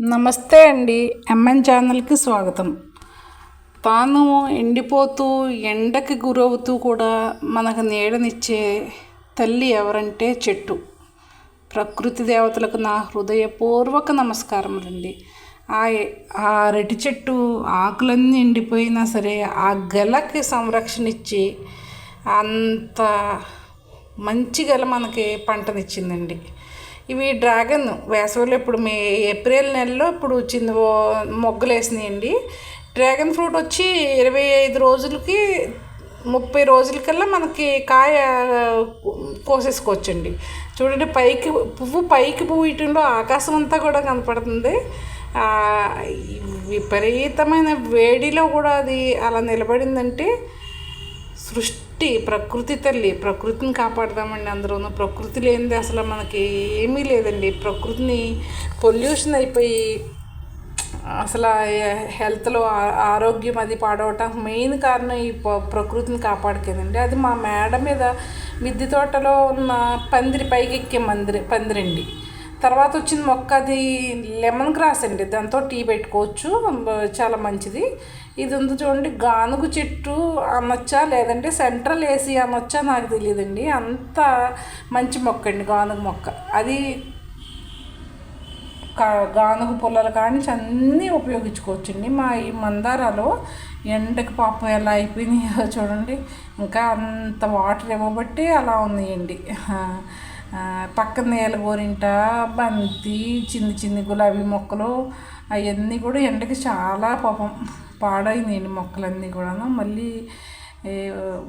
నమస్తే అండి. ఎంఎన్ ఛానల్కి స్వాగతం. తాను ఎండిపోతూ ఎండకి గురవుతూ కూడా మనకు నీడనిచ్చే తల్లి ఎవరంటే చెట్టు. ప్రకృతి దేవతలకు నా హృదయపూర్వక నమస్కారములండి. ఆ ఆ అరటి చెట్టు ఆకులన్నీ ఎండిపోయినా సరే ఆ గలకి సంరక్షణ ఇచ్చి అంత మంచి గల మనకి పంటనిచ్చిందండి. ఇవి డ్రాగన్ వేసవిలో ఇప్పుడు మే ఏప్రిల్ నెలలో ఇప్పుడు చిన్న మొగ్గలు వేసినాయండి. డ్రాగన్ ఫ్రూట్ వచ్చి ఇరవై ఐదు రోజులకి ముప్పై రోజులకల్లా మనకి కాయ కోసేసుకోవచ్చండి. చూడండి పైకి పువ్వు పైకి పూయటంలో ఆకాశం అంతా కూడా కనపడుతుంది. విపరీతమైన వేడిలో కూడా అది అలా నిలబడిందంటే సృష్టి ప్రకృతి తల్లి ప్రకృతిని కాపాడదామండి అందరూ ప్రకృతి లేనిది అసలు మనకి ఏమీ లేదండి. ప్రకృతిని పొల్యూషన్ అయిపోయి అసలు హెల్త్లో ఆరోగ్యం అది పాడవటం మెయిన్ కారణం ఈ ప్రకృతిని కాపాడకేదండి అది మా మేడ మీద మిద్దె తోటలో ఉన్న పందిరి పైకి ఎక్కే మందిరి పందిరండి. తర్వాత వచ్చిన మొక్క అది లెమన్ గ్రాస్ అండి. దాంతో టీ పెట్టుకోవచ్చు. చాలా మంచిది. ఇది ఉంది చూడండి గానుగు చెట్టు అనొచ్చా లేదంటే సెంట్రల్ ఏసీ అనొచ్చా నాకు తెలియదండి. అంత మంచి మొక్క అండి గానుగు మొక్క. అది గానుగు పుల్లలు కానీ అన్నీ ఉపయోగించుకోవచ్చండి. మా ఈ మందారాలో ఎండకి పాపం ఎలా అయిపోయినాయో చూడండి. ఇంకా అంత వాటర్ ఇవ్వబట్టి అలా ఉన్నాయండి. పక్కన నేల గోరింట బంతి చిన్ని చిన్ని గులాబీ మొక్కలు అవన్నీ కూడా ఎండకి చాలా పాపం. పాడైనాయండి మొక్కలన్నీ కూడాను. మళ్ళీ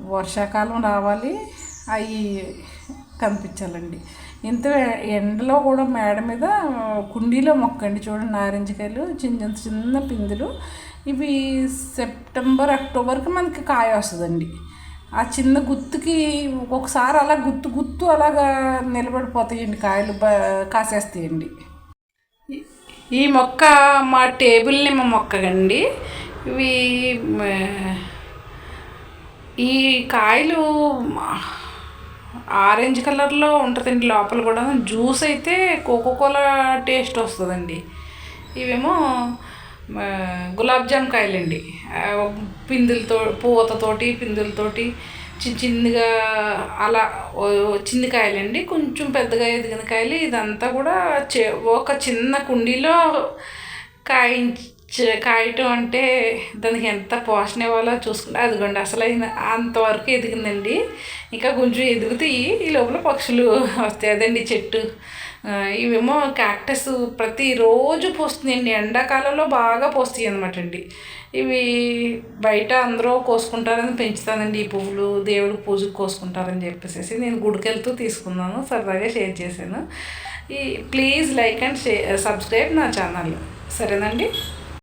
వర్షాకాలం రావాలి అవి కనిపించాలండి. ఇంత ఎండలో కూడా మేడ మీద కుండీలో మొక్క అండి చూడండి. నారింజకాయలు చిన్న చిన్న పిందులు. ఇవి సెప్టెంబర్ అక్టోబర్కి మనకి కాయ వస్తుందండి. ఆ చిన్న గుత్తుకి ఒక్కొక్కసారి అలా గుత్తు గుత్తు అలాగా నిలబడిపోతాయండి కాయలు కాసేస్తాయండి. ఈ మొక్క మా టేబుల్ నిమ్మ మొక్కగండి ఇవి ఈ కాయలు ఆరెంజ్ కలర్లో ఉంటుందండి లోపల కూడా జ్యూస్ అయితే కోకోకోలా టేస్ట్ వస్తుందండి. ఇవేమో గులాబ్ జామ్ కాయలండి. పిందులతో పూతతోటి పిందులతోటి చిన్న చిన్నగా అలా చిన్న కాయలండి. కొంచెం పెద్దగా ఎదిగిన కాయలు. ఇదంతా కూడా ఒక చిన్న కుండీలో కాయించి కాయటం అంటే దానికి ఎంత పోషణ ఇవ్వాలో చూసుకుంటే అదిగోండి అసలు అంతవరకు ఎదిగిందండి. ఇంకా కొంచెం ఎదుగుతాయి ఈ లోపల పక్షులు వస్తాయి. అదండి చెట్టు. ఇవేమో క్యాక్టస్ ప్రతిరోజు పోస్తుందండి. ఎండాకాలంలో బాగా పోస్తాయి అనమాట అండి. ఇవి బయట అందరూ కోసుకుంటారని పెంచుతానండి ఈ పువ్వులు. దేవుడికి పూజకు కోసుకుంటారని చెప్పేసి నేను గుడికెళ్తూ తీసుకున్నాను. సరదాగా షేర్ చేశాను. ఈ please like and share subscribe నా ఛానల్. సరేనండి?